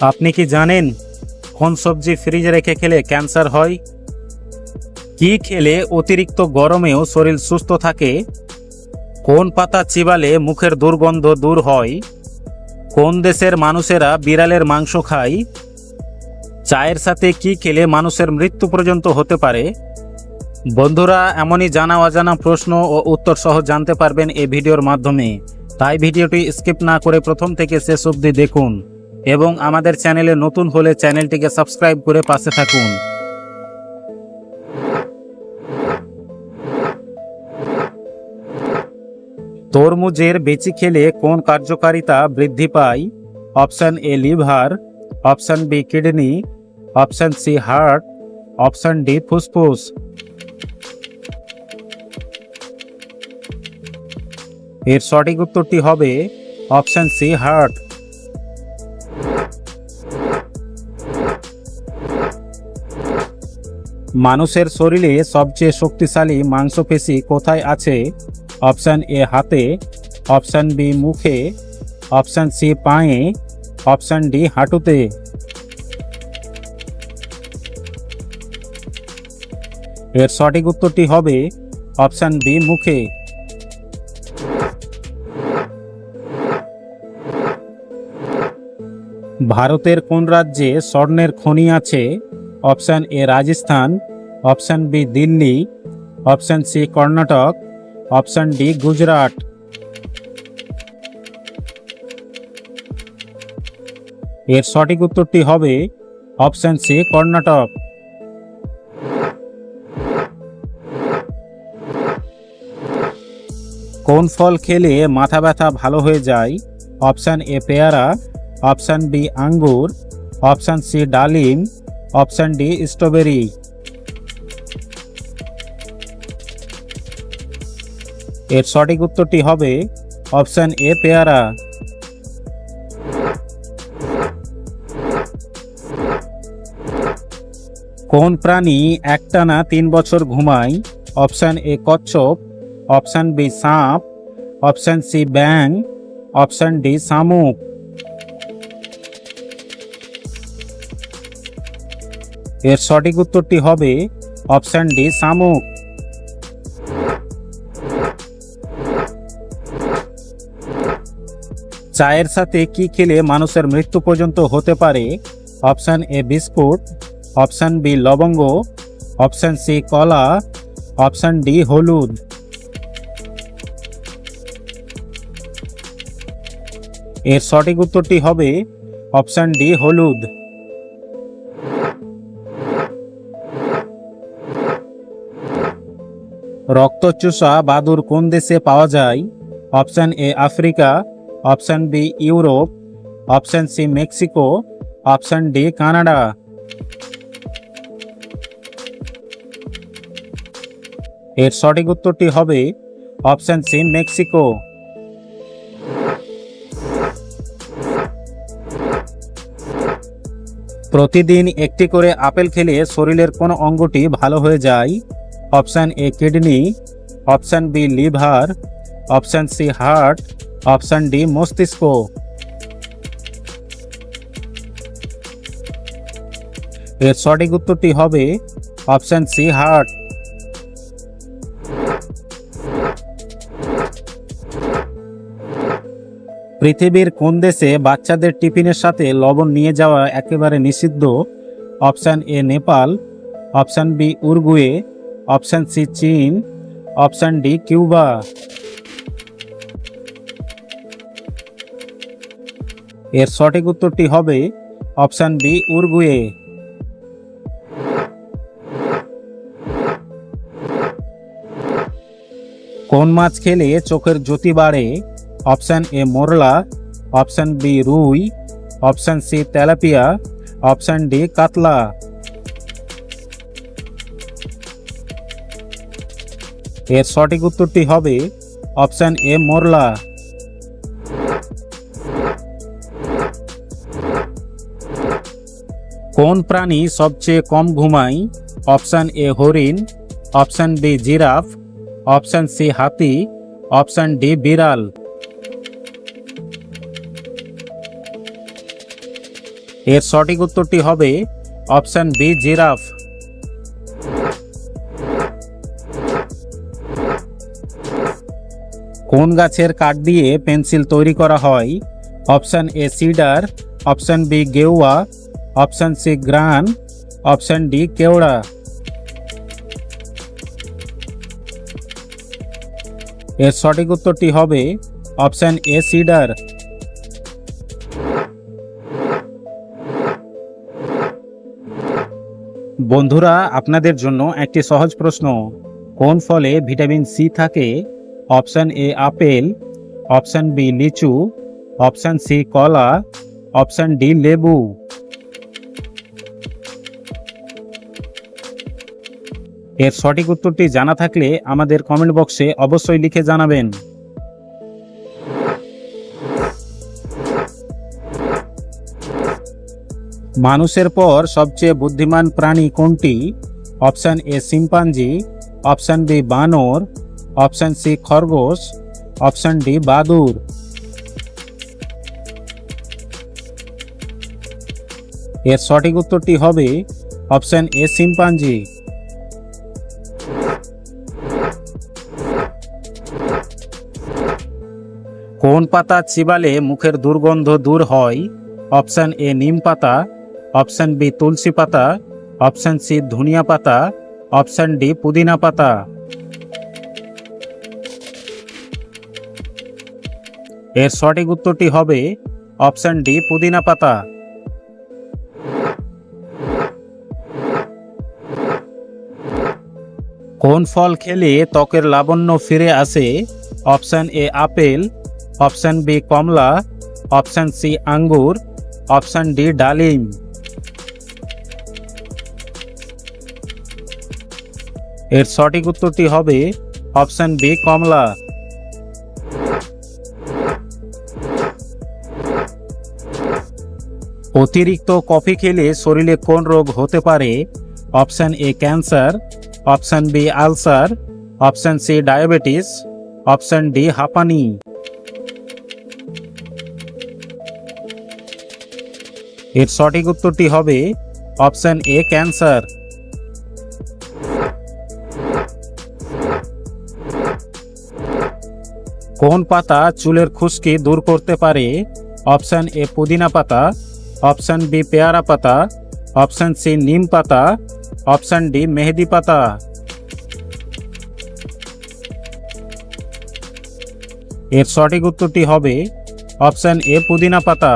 আপনি কি জানেন কোন সবজি ফ্রিজে রেখে খেলে ক্যান্সার হয়? কি খেলে অতিরিক্ত গরমেও শরীর সুস্থ থাকে? কোন পাতা চিবালে মুখের দুর্গন্ধ দূর হয়? কোন দেশের মানুষেরা বিড়ালের মাংস খায়? চায়ের সাথে কি খেলে মানুষের মৃত্যু পর্যন্ত হতে পারে? বন্ধুরা, এমনই জানা অজানা প্রশ্ন ও উত্তর সহ জানতে পারবেন এই ভিডিওর মাধ্যমে। তাই ভিডিওটি স্কিপ না করে প্রথম থেকে শেষ অবধি দেখুন। এবং আমাদের চ্যানেলে নতুন হলে চ্যানেলটিকে সাবস্ক্রাইব করে পাশে থাকুন। তরমুজের বেচি খেলে কোন কার্যকারিতা বৃদ্ধি পায়? Option A liver, option B kidney, option C heart, option D ফুসফুস। এর সঠিক উত্তরটি হবে অপশান সি হার্ট। মানুষের শরীরে সবচেয়ে শক্তিশালী মাংসপেশি কোথায় আছে? অপশান এ, হাতে। অপশান বি, মুখে। অপশান সি, পায়ে। অপশান ডি, হাঁটুতে। এর সঠিক উত্তরটি হবে অপশান বি, মুখে। ভারতের কোন রাজ্যে স্বর্ণের খনি আছে? Option A Rajasthan, option B Delhi, option C Karnataka, option D Gujarat. এর সঠিক উত্তরটি হবে অপশান সি কর্ণাটক। কোন ফল খেলে মাথা ব্যথা ভালো হয়ে যায়? অপশান এ পেয়ারা, অপশান বি আঙ্গুর, অপশান সি ডালিম অপশন ডি, স্ট্রবেরি। এর সঠিক উত্তরটি হবে অপশন এ, পেয়ারা। কোন প্রাণী একটানা তিন বছর ঘুমায়? অপশন এ, কচ্ছপ। অপশন বি, সাপ। অপশন সি ব্যাং অপশন ডি, শামুক। এর সঠিক উত্তরটি হবে অপশান ডি শামুক। চায়ের সাথে কি খেলে মানুষের মৃত্যু পর্যন্ত হতে পারে? Option A biscuit, option B লবঙ্গ, অপশান সি কলা, অপশান ডি হলুদ। এর সঠিক উত্তরটি হবে অপশান ডি হলুদ। রক্তচোষা বাদুর কোন দেশে পাওয়া যায়? Option A Africa, option B Europe, option C Mexico, option D Canada. এর সঠিক উত্তরটি হবে অপশন সি মেক্সিকো। প্রতিদিন একটি করে আপেল খেলে শরীরের কোন অঙ্গটি ভালো হয়ে যায়? Option A kidney, option B liver, option C heart, option D মস্তিষ্ক। এর সঠিক উত্তরটি হবে অপশন সি হার্ট। পৃথিবীর কোন দেশে বাচ্চাদের টিফিনের সাথে লবণ নিয়ে যাওয়া একেবারে নিষিদ্ধ? Option A Nepal, option B Uruguay option C চীন, অপশন ডি কিউবা। এর সঠিক উত্তরটি হবে অপশন বি উরগুয়ে। কোন মাছ খেলে চোখের জ্যোতি বাড়ে? অপশন এ মোরলা, অপশন বি রুই, option C tilapia, option D কাতলা। এর সঠিক উত্তরটি হবে অপশান এ, মোরলা। কোন প্রাণী সবচেয়ে কম ঘুমায়? অপশান এ, হরিণ। Option B, giraffe. Option C, হাতি। অপশান ডি, বিড়াল। এর সঠিক উত্তরটি হবে অপশান বি, জিরাফ। কোন গাছের কাঠ দিয়ে পেন্সিল তৈরি করা হয়? Option A cedar, option B গেউয়া, option C গ্রান, অপশান ডি কেওড়া। এর সঠিক উত্তরটি হবে অপশান এ সিডার। বন্ধুরা, আপনাদের জন্য একটি সহজ প্রশ্ন। কোন ফলে ভিটামিন সি থাকে? Option A apple, option B লিচু, অপশান সি কলা, অপশান ডি লেবু। এর সঠিক উত্তরটি জানা থাকলে আমাদের কমেন্ট বক্সে অবশ্যই লিখে জানাবেন। মানুষের পর সবচেয়ে বুদ্ধিমান প্রাণী কোনটি? Option A chimpanzee option B বানর অপশন সি, খরগোশ। অপশন ডি, বাদুর। এর সঠিক উত্তরটি হবে অপশন এ সিম্পাঞ্জি কোন পাতা চিবালে মুখের দুর্গন্ধ দূর হয়? অপশন এ, নিম পাতা। অপশন বি, তুলসী পাতা। অপশন সি, ধনিয়া পাতা। অপশন ডি, পুদিনা পাতা। এর সঠিক উত্তরটি হবে অপশান ডি, পুদিনা পাতা। কোন ফল খেলে ত্বকের লাবণ্য ফিরে আসে? Option A, apple. Option B, Kamala. Option C, আঙ্গুর। অপশান ডি, ডালিম। এর সঠিক উত্তরটি হবে অপশান বি, কমলা। অতিরিক্ত কফি খেলে শরীরে কোন রোগ হতে পারে? Option A cancer, option B ulcer, option C diabetes, option D হাঁপানি। এর সঠিক উত্তরটি হবে অপশান এ ক্যান্সার। কোন পাতা চুলের খুশকি দূর করতে পারে? অপশান এ পুদিনা পাতা অপশন বি পেয়ারা পাতা, অপশন সি নিম পাতা, অপশন ডি মেহেদি পাতা। এর সঠিক উত্তরটি হবে অপশন এ পুদিনা পাতা।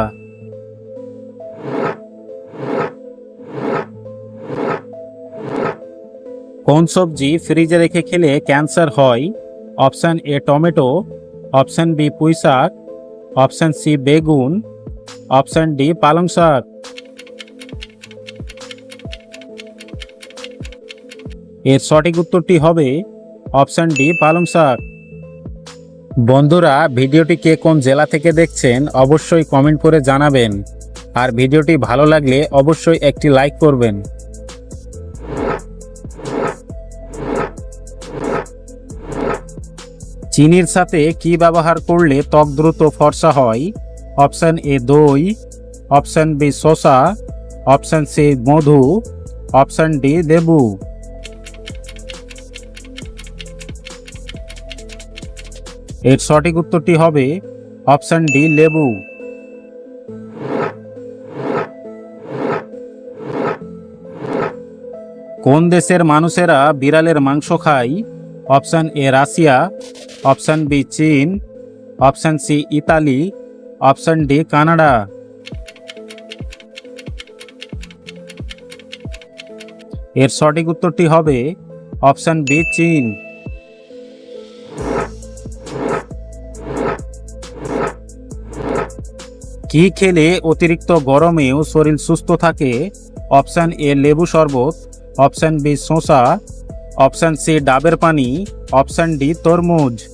কোন সবজি ফ্রিজে রেখে খেলে ক্যান্সার হয়? Option A tomato, option B পুঁই শাক অপশন সি বেগুন অপশন ডি পালং শাক এর সঠিক উত্তরটি হবে অপশন ডি পালং শাক বন্ধুরা, ভিডিওটি কে কোন জেলা থেকে দেখছেন অবশ্যই কমেন্ট করে জানাবেন। আর ভিডিওটি ভালো লাগলে অবশ্যই একটি লাইক করবেন। চিনির সাথে কি ব্যবহার করলে ত্বক দ্রুত ফর্সা হয়? অপশন এ দই, অপশান বি শসা, অপশান সি মধু, অপশান ডি লেবু। এর সঠিক উত্তরটি হবে অপশান ডি লেবু। কোন দেশের মানুষেরা বিড়ালের মাংস খায়? Option A Russia, option B চীন, option C Italy option D Canada এর সঠিক উত্তরটি হবে অপশন বি চীন কি খেলে অতিরিক্ত গরমেও শরীর সুস্থ থাকে? অপশন এ লেবু শরবত. অপশন বি শসা. অপশন সি ডাবের পানি. অপশন ডি তরমুজ।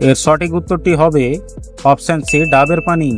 এর সঠিক উত্তরটি হবে অপশান সি ডাবের পানি।